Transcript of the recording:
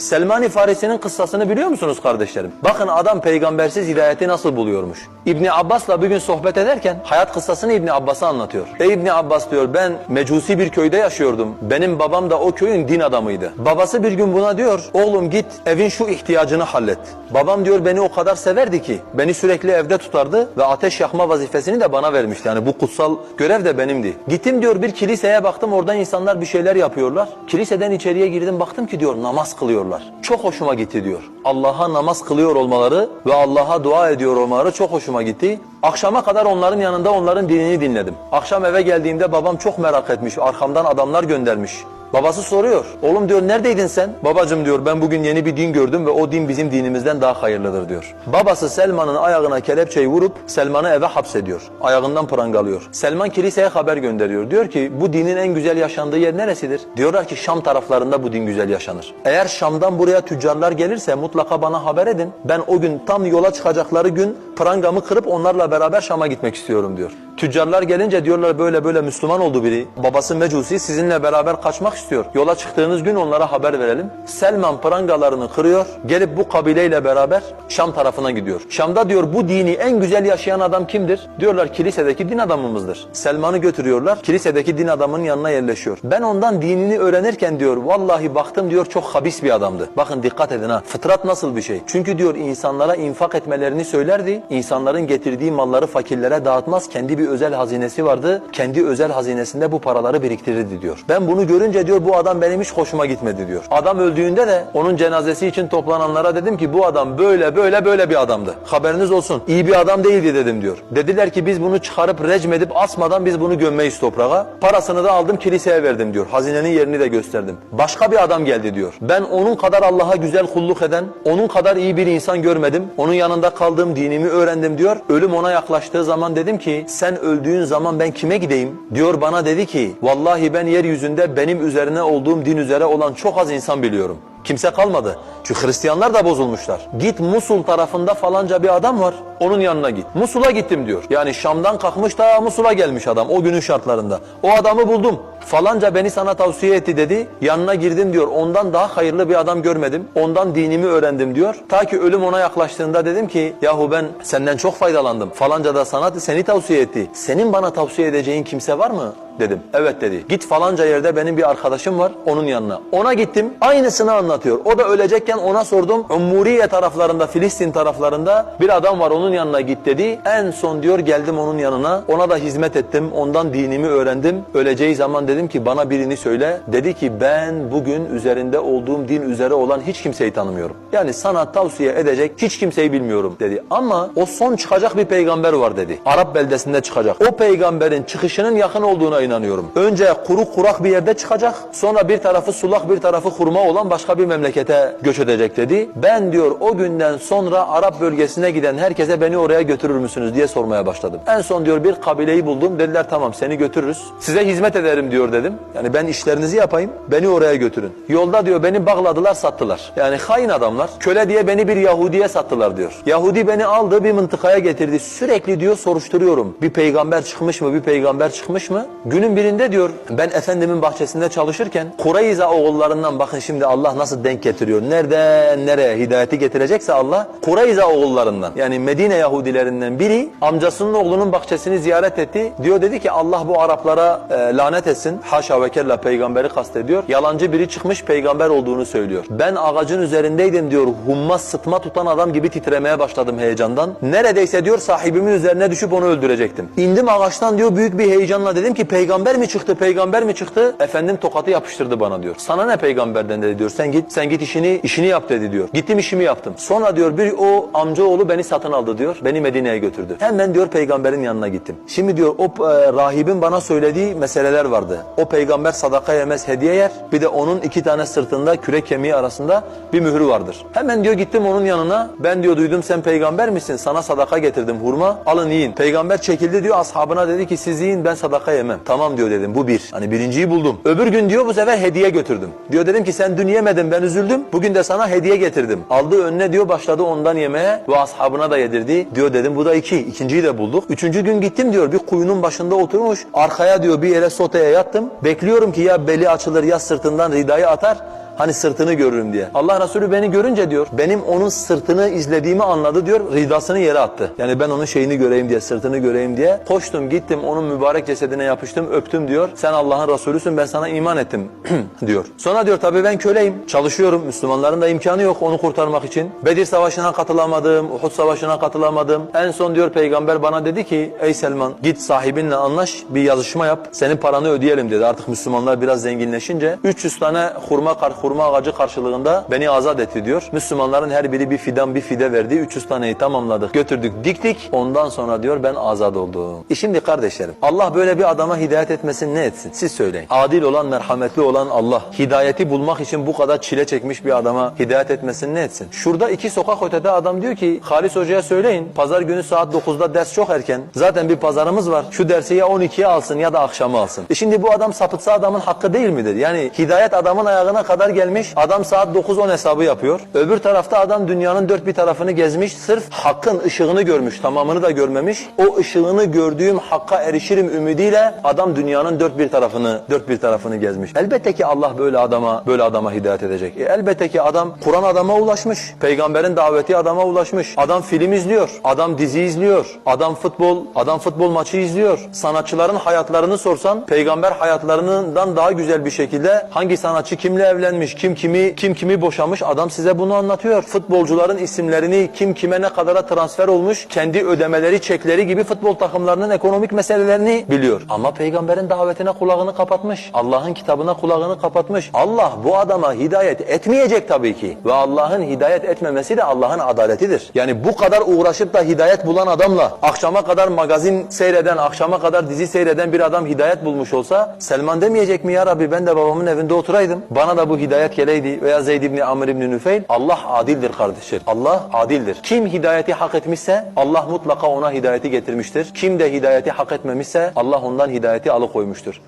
Selmani Farisi'nin kıssasını biliyor musunuz kardeşlerim? Bakın adam peygambersiz hidayeti nasıl buluyormuş. İbni Abbas'la bir gün sohbet ederken hayat kıssasını İbni Abbas'a anlatıyor. Ey İbni Abbas diyor ben mecusi bir köyde yaşıyordum. Benim babam da o köyün din adamıydı. Babası bir gün buna diyor oğlum git evin şu ihtiyacını hallet. Babam diyor beni o kadar severdi ki beni sürekli evde tutardı ve ateş yakma vazifesini de bana vermişti. Yani bu kutsal görev de benimdi. Gittim diyor bir kiliseye baktım oradan insanlar bir şeyler yapıyorlar. Kiliseden içeriye girdim baktım ki diyor namaz kılıyorlar. Çok hoşuma gitti diyor. Allah'a namaz kılıyor olmaları ve Allah'a dua ediyor olmaları çok hoşuma gitti. Akşama kadar onların yanında onların dinini dinledim. Akşam eve geldiğimde babam çok merak etmiş. Arkamdan adamlar göndermiş. Babası soruyor. Oğlum diyor neredeydin sen? Babacım diyor ben bugün yeni bir din gördüm ve o din bizim dinimizden daha hayırlıdır diyor. Babası Selman'ın ayağına kelepçeyi vurup Selman'ı eve hapsediyor. Ayağından prangalıyor. Selman kiliseye haber gönderiyor. Diyor ki bu dinin en güzel yaşandığı yer neresidir? Diyorlar ki Şam taraflarında bu din güzel yaşanır. Eğer Şam'dan buraya tüccarlar gelirse mutlaka bana haber edin. Ben o gün tam yola çıkacakları gün prangamı kırıp onlarla beraber Şam'a gitmek istiyorum diyor. Tüccarlar gelince diyorlar böyle böyle Müslüman oldu biri. Babası Mecusi sizinle beraber kaçmak istiyor. Yola çıktığınız gün onlara haber verelim. Selman prangalarını kırıyor. Gelip bu kabileyle beraber Şam tarafına gidiyor. Şam'da diyor bu dini en güzel yaşayan adam kimdir? Diyorlar kilisedeki din adamımızdır. Selman'ı götürüyorlar. Kilisedeki din adamının yanına yerleşiyor. Ben ondan dinini öğrenirken diyor vallahi baktım diyor çok habis bir adamdı. Bakın dikkat edin ha. Fıtrat nasıl bir şey? Çünkü diyor insanlara infak etmelerini söylerdi. İnsanların getirdiği malları fakirlere dağıtmaz. Kendi bir özel hazinesi vardı. Kendi özel hazinesinde bu paraları biriktirirdi diyor. Ben bunu görünce diyor bu adam benim hiç hoşuma gitmedi diyor. Adam öldüğünde de onun cenazesi için toplananlara dedim ki bu adam böyle böyle böyle bir adamdı. Haberiniz olsun. İyi bir adam değildi dedim diyor. Dediler ki biz bunu çıkarıp recm edip asmadan biz bunu gömmeyiz toprağa. Parasını da aldım kiliseye verdim diyor. Hazinenin yerini de gösterdim. Başka bir adam geldi diyor. Ben onun kadar Allah'a güzel kulluk eden, onun kadar iyi bir insan görmedim. Onun yanında kaldığım dinimi öğrendim diyor. Ölüm ona yaklaştığı zaman dedim ki sen öldüğün zaman ben kime gideyim? Diyor bana dedi ki vallahi ben yeryüzünde benim üzerine olduğum din üzere olan çok az insan biliyorum. Kimse kalmadı. Çünkü Hristiyanlar da bozulmuşlar. Git Musul tarafında falanca bir adam var. Onun yanına git. Musul'a gittim diyor. Yani Şam'dan kalkmış da Musul'a gelmiş adam o günün şartlarında. O adamı buldum. Falanca beni sana tavsiye etti dedi. Yanına girdim diyor. Ondan daha hayırlı bir adam görmedim. Ondan dinimi öğrendim diyor. Ta ki ölüm ona yaklaştığında dedim ki yahu ben senden çok faydalandım. Falanca da sana seni tavsiye etti. Senin bana tavsiye edeceğin kimse var mı? Dedim. Evet dedi. Git falanca yerde benim bir arkadaşım var onun yanına. Ona gittim. Aynısını anlatıyor. O da ölecekken ona sordum. Ummuriye taraflarında Filistin taraflarında bir adam var onun yanına git dedi. En son diyor geldim onun yanına. Ona da hizmet ettim. Ondan dinimi öğrendim. Öleceği zaman dedim ki bana birini söyle. Dedi ki ben bugün üzerinde olduğum din üzere olan hiç kimseyi tanımıyorum. Yani sana tavsiye edecek hiç kimseyi bilmiyorum dedi. Ama o son çıkacak bir peygamber var dedi. Arap beldesinde çıkacak. O peygamberin çıkışının yakın olduğuna inanıyorum. Önce kuru kurak bir yerde çıkacak. Sonra bir tarafı sulak bir tarafı hurma olan başka bir memlekete göç edecek dedi. Ben diyor o günden sonra Arap bölgesine giden herkese beni oraya götürür müsünüz diye sormaya başladım. En son diyor bir kabileyi buldum. Dediler tamam seni götürürüz. Size hizmet ederim diyor dedim. Yani ben işlerinizi yapayım. Beni oraya götürün. Yolda diyor beni bağladılar sattılar. Yani hain adamlar. Köle diye beni bir Yahudiye sattılar diyor. Yahudi beni aldı bir mıntıkaya getirdi. Sürekli diyor soruşturuyorum. Bir peygamber çıkmış mı? Bir peygamber çıkmış mı? Günün birinde diyor ben efendimin bahçesinde çalışırken Kureyza oğullarından bakın şimdi Allah nasıl denk getiriyor. Nereden nereye hidayeti getirecekse Allah Kureyza oğullarından yani Medine Yahudilerinden biri amcasının oğlunun bahçesini ziyaret etti. Diyor dedi ki Allah bu Araplara e, lanet etsin. Haşa ve kella peygamberi kastediyor. Yalancı biri çıkmış peygamber olduğunu söylüyor. Ben ağacın üzerindeydim diyor. Humma sıtma tutan adam gibi titremeye başladım heyecandan. Neredeyse diyor sahibimin üzerine düşüp onu öldürecektim. İndim ağaçtan diyor büyük bir heyecanla dedim ki peygamber mi çıktı peygamber mi çıktı? Efendim tokatı yapıştırdı bana diyor. Sana ne peygamberden dedi diyor. Sen git sen git işini işini yap dedi diyor. Gittim işimi yaptım. Sonra diyor bir o amcaoğlu beni satın aldı diyor. Beni Medine'ye götürdü. Hemen diyor peygamberin yanına gittim. Şimdi diyor o e, rahibin bana söylediği meseleler vardı. O peygamber sadaka yemez hediye yer. Bir de onun iki tane sırtında kürek kemiği arasında bir mührü vardır. Hemen diyor gittim onun yanına. Ben diyor duydum sen peygamber misin? Sana sadaka getirdim hurma. Alın yiyin. Peygamber çekildi diyor ashabına dedi ki siz yiyin ben sadaka yemem. Tamam diyor dedim bu bir. Hani birinciyi buldum. Öbür gün diyor bu sefer hediye götürdüm. Diyor dedim ki sen dün yemedin ben üzüldüm. Bugün de sana hediye getirdim. Aldı önüne diyor başladı ondan yemeye ve ashabına da yedirdi. Diyor dedim bu da iki. İkinciyi de bulduk. Üçüncü gün gittim diyor bir kuyunun başında oturmuş. Arkaya diyor bir yere soteye yattım. Bekliyorum ki ya beli açılır ya sırtından ridayı atar. Hani sırtını görürüm diye. Allah Resulü beni görünce diyor benim onun sırtını izlediğimi anladı diyor. Ridasını yere attı. Yani ben onun şeyini göreyim diye, sırtını göreyim diye. Koştum gittim onun mübarek cesedine yapıştım öptüm diyor. Sen Allah'ın Resulüsün ben sana iman ettim diyor. Sonra diyor tabii ben köleyim. Çalışıyorum. Müslümanların da imkanı yok onu kurtarmak için. Bedir Savaşı'na katılamadım. Uhud Savaşı'na katılamadım. En son diyor peygamber bana dedi ki ey Selman git sahibinle anlaş bir yazışma yap. Senin paranı ödeyelim dedi. Artık Müslümanlar biraz zenginleşince 300 tane hurma kar hurma ağacı karşılığında beni azat etti diyor. Müslümanların her biri bir fidan bir fide verdi. 300 taneyi tamamladık. Götürdük diktik. Ondan sonra diyor ben azat oldum. E şimdi kardeşlerim Allah böyle bir adama hidayet etmesin ne etsin? Siz söyleyin. Adil olan merhametli olan Allah hidayeti bulmak için bu kadar çile çekmiş bir adama hidayet etmesin ne etsin? Şurada iki sokak ötede adam diyor ki Halis Hoca'ya söyleyin pazar günü saat 9'da ders çok erken. Zaten bir pazarımız var. Şu dersi ya 12'ye alsın ya da akşama alsın. E şimdi bu adam sapıtsa adamın hakkı değil midir? Yani hidayet adamın ayağına kadar gelmiş. Adam saat 9-10 hesabı yapıyor. Öbür tarafta adam dünyanın dört bir tarafını gezmiş. Sırf hakkın ışığını görmüş. Tamamını da görmemiş. O ışığını gördüğüm hakka erişirim ümidiyle adam dünyanın dört bir tarafını dört bir tarafını gezmiş. Elbette ki Allah böyle adama böyle adama hidayet edecek. E elbette ki adam Kur'an adama ulaşmış. Peygamberin daveti adama ulaşmış. Adam film izliyor. Adam dizi izliyor. Adam futbol adam futbol maçı izliyor. Sanatçıların hayatlarını sorsan peygamber hayatlarından daha güzel bir şekilde hangi sanatçı kimle evlenmiş, kim kimi kim kimi boşamış adam size bunu anlatıyor. Futbolcuların isimlerini kim kime ne kadara transfer olmuş, kendi ödemeleri, çekleri gibi futbol takımlarının ekonomik meselelerini biliyor. Ama peygamberin davetine kulağını kapatmış. Allah'ın kitabına kulağını kapatmış. Allah bu adama hidayet etmeyecek tabii ki. Ve Allah'ın hidayet etmemesi de Allah'ın adaletidir. Yani bu kadar uğraşıp da hidayet bulan adamla akşama kadar magazin seyreden, akşama kadar dizi seyreden bir adam hidayet bulmuş olsa Selman demeyecek mi ya Rabbi ben de babamın evinde oturaydım. Bana da bu hidayet geleydi veya Zeyd ibn Amr ibn Nüfeyl. Allah adildir kardeşler. Allah adildir. Kim hidayeti hak etmişse Allah mutlaka ona hidayeti getirmiştir. Kim de hidayeti hak etmemişse Allah ondan hidayeti alıkoymuştur.